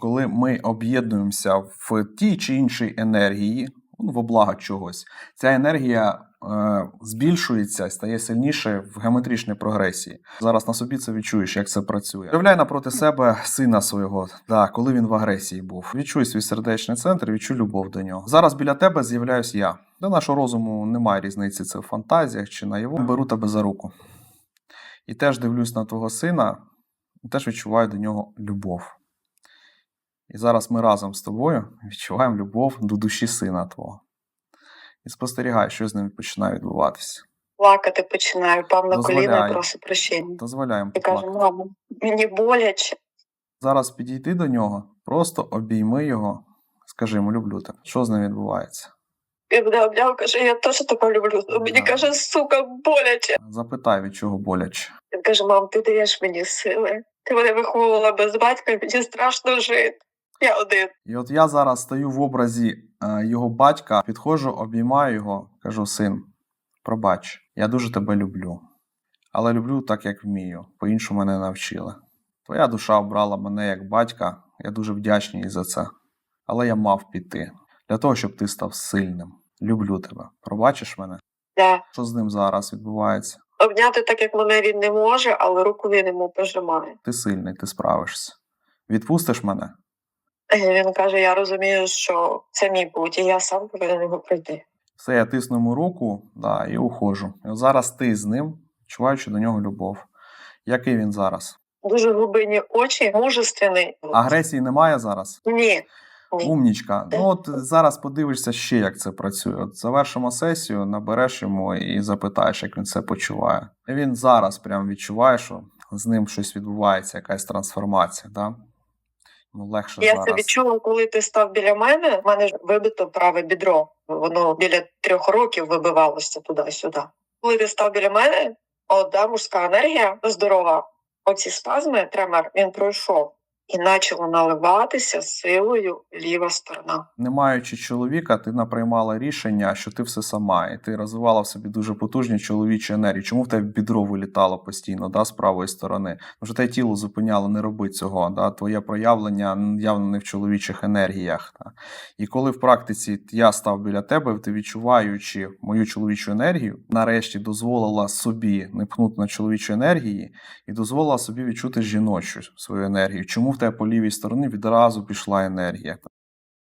Коли ми об'єднуємося в тій чи іншій енергії, ну, в благо чогось, ця енергія е, збільшується стає сильніше в геометричній прогресії. Зараз на собі це відчуєш, як це працює. Уявляй напроти себе сина свого, да, коли він в агресії був. Відчуй свій сердечний центр, відчуй любов до нього. Зараз біля тебе з'являюсь я. Для нашого розуму немає різниці, це в фантазіях чи наяву. Беру тебе за руку. І теж дивлюсь на твого сина, і теж відчуваю до нього любов. І зараз ми разом з тобою відчуваємо любов до душі сина твого. І спостерігай, що з ним починає відбуватися. Плакати починаю, пав на коліна і просить прощення. Дозволяємо І каже, мамо, мені боляче. Зараз підійди до нього, просто обійми його, скажи йому, люблю тебе. Що з ним відбувається? І мене обняв, каже, я теж тебе люблю. Мені каже, сука, боляче. Запитай, від чого боляче. Він каже, мам, ти даєш мені сили. Ти мене виховувала без батька, мені страшно жити. Я один. І от я зараз стою в образі е, його батька, підходжу, обіймаю його, кажу: син, пробач, я дуже тебе люблю. Але люблю так, як вмію. По-іншому мене навчили. Твоя душа обрала мене як батька, я дуже вдячний їй за це. Але я мав піти для того, щоб ти став сильним. Люблю тебе. Пробачиш мене? Да. Що з ним зараз відбувається? Обняти так, як мене він не може, але руку він йому пожимає. Ти сильний, ти справишся. Відпустиш мене? І він каже: Я розумію, що це мій путь, і я сам повинен його пройти. Все, я тисну йому руку да, і от зараз ти з ним, відчуваючи до нього любов. Який він зараз? Дуже глибинні очі, мужественний. Агресії немає зараз? Ні. Ні. Умнічка. Ну от зараз подивишся ще, як це працює. От завершимо сесію, набереш йому і запитаєш, як він це почуває. Він зараз прям відчуває, що з ним щось відбувається, якась трансформація. Да? Ну, легше Я зараз. це відчула, коли ти став біля мене. У мене ж вибито праве бідро. Воно біля трьох років вибивалося туди-сюди. Коли ти став біля мене, одна мужська енергія здорова. Оці спазми, тремор, він пройшов. І почала наливатися силою ліва сторона. не маючи чоловіка, ти наприймала рішення, що ти все сама, і ти розвивала в собі дуже потужні чоловічі енергії. Чому в тебе бідро вилітало постійно, да, з правої сторони? Що те тіло зупиняло, не роби цього. Да? Твоє проявлення явно не в чоловічих енергіях. Да? І коли в практиці я став біля тебе, ти відчуваючи мою чоловічу енергію, нарешті дозволила собі не пнути на чоловічі енергії і дозволила собі відчути жіночу свою енергію. Чому в тебе по лівій стороні відразу пішла енергія?